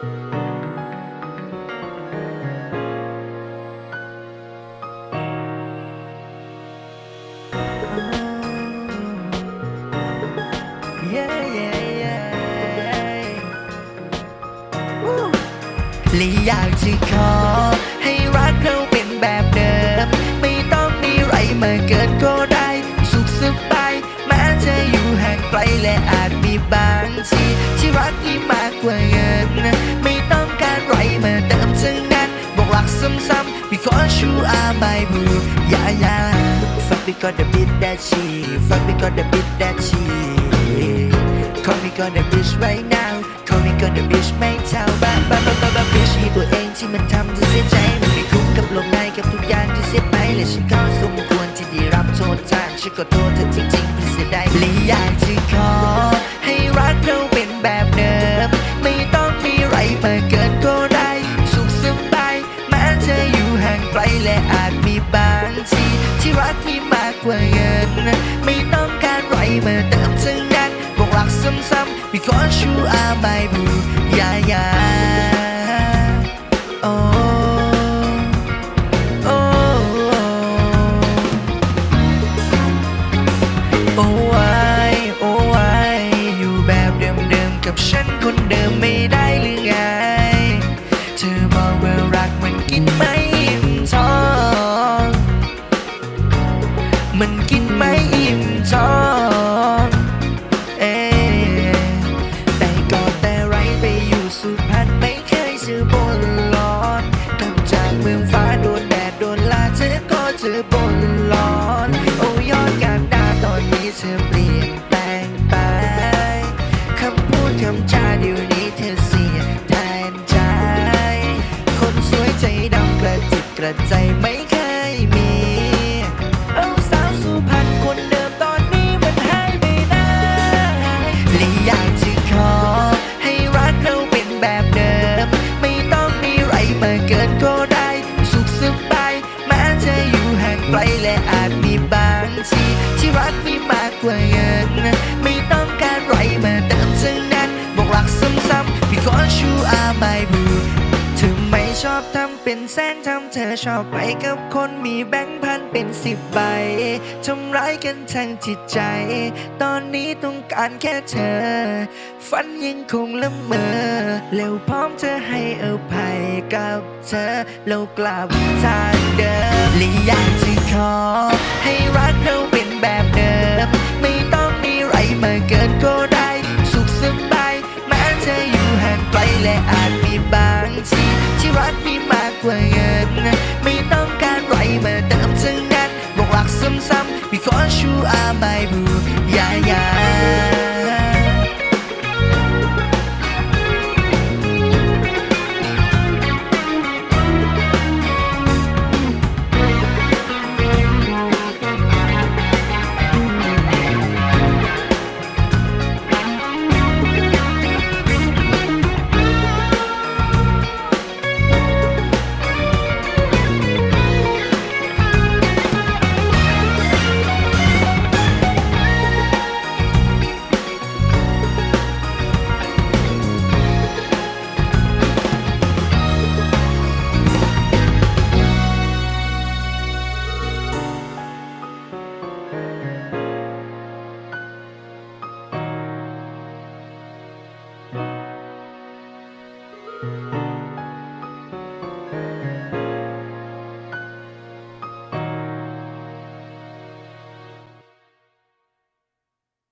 และอยากจะขอ ให้รักเราเป็นแบบเดิม ไม่ต้องมีอะไรมาเกินก็ได้ สุขสบายแม้จะอยู่ห่างไกลและอาจมีบางทีที่รักที่มากกว่าเงิน ซ้ำๆ because you are my boo yeah yeah fuck because the beat that she fuck because the beat that she Call me got the bitch right now Call me got the bitch ไม่เท่าบ้าบ้าบ้าบ้าบ้า bitch มีตัวเองที่มันทำจะเสียใจมันไม่คุ้มกับลมในกับทุกอย่างที่เสียไปและฉันก็สมควรที่ได้รับโทษทานฉันก็โทษเธอจริงๆที่เสียดายและอยากจะขอ และอาจมีบางทีที่รักมีมากกว่าเงิน ไม่ต้องการไรมาเติมทั้งนั้นบอกรักซ้ำๆ because you are my boo yeah yeah oh ับฉันคนเดิมไม่ได้หรือไง เธอบอกว่ารักมันกินม่อิ่ อบนหลอน โอ้ยอดการดาตอนนี้เธอเปลี่ยนแปลงไป คำพูดคำจาเดี๋ยวนี้เธอเสียแทนใจ คนสวยใจดำกระจิตกระใจไม่ ไกลและอาจมีบางทีที่รักมีมากกว่าเงินไม่ต้องการไรมาเติมทั้งนั้นบอกรักซ้ำๆ because you are my boo เธอไม่ชอบทำเป็นแสนทำเธอชอบไปกับคนมีแบงค์พันเป็นสิบใบทำร้ายกันทางจิตใจ ตอนนี้ต้องการแค่เธอ ฝันยังคงละเมอเร็วพร้อมเธอให้อภัยกับเธอเรากลับทางเดิมและอยากจะ ขอ ให้รักเราเป็นแบบเดิม ไม่ต้องมีไรมาเกินก็ได้ สุขสบายแม้จะอยู่ห่างไกลและอาจมีบางทีที่รักมีมากกว่าเงิน ไม่ต้องการไรมาเติมทั้งนั้นบอกรักซ้ำๆ because you are my boo yeah yeah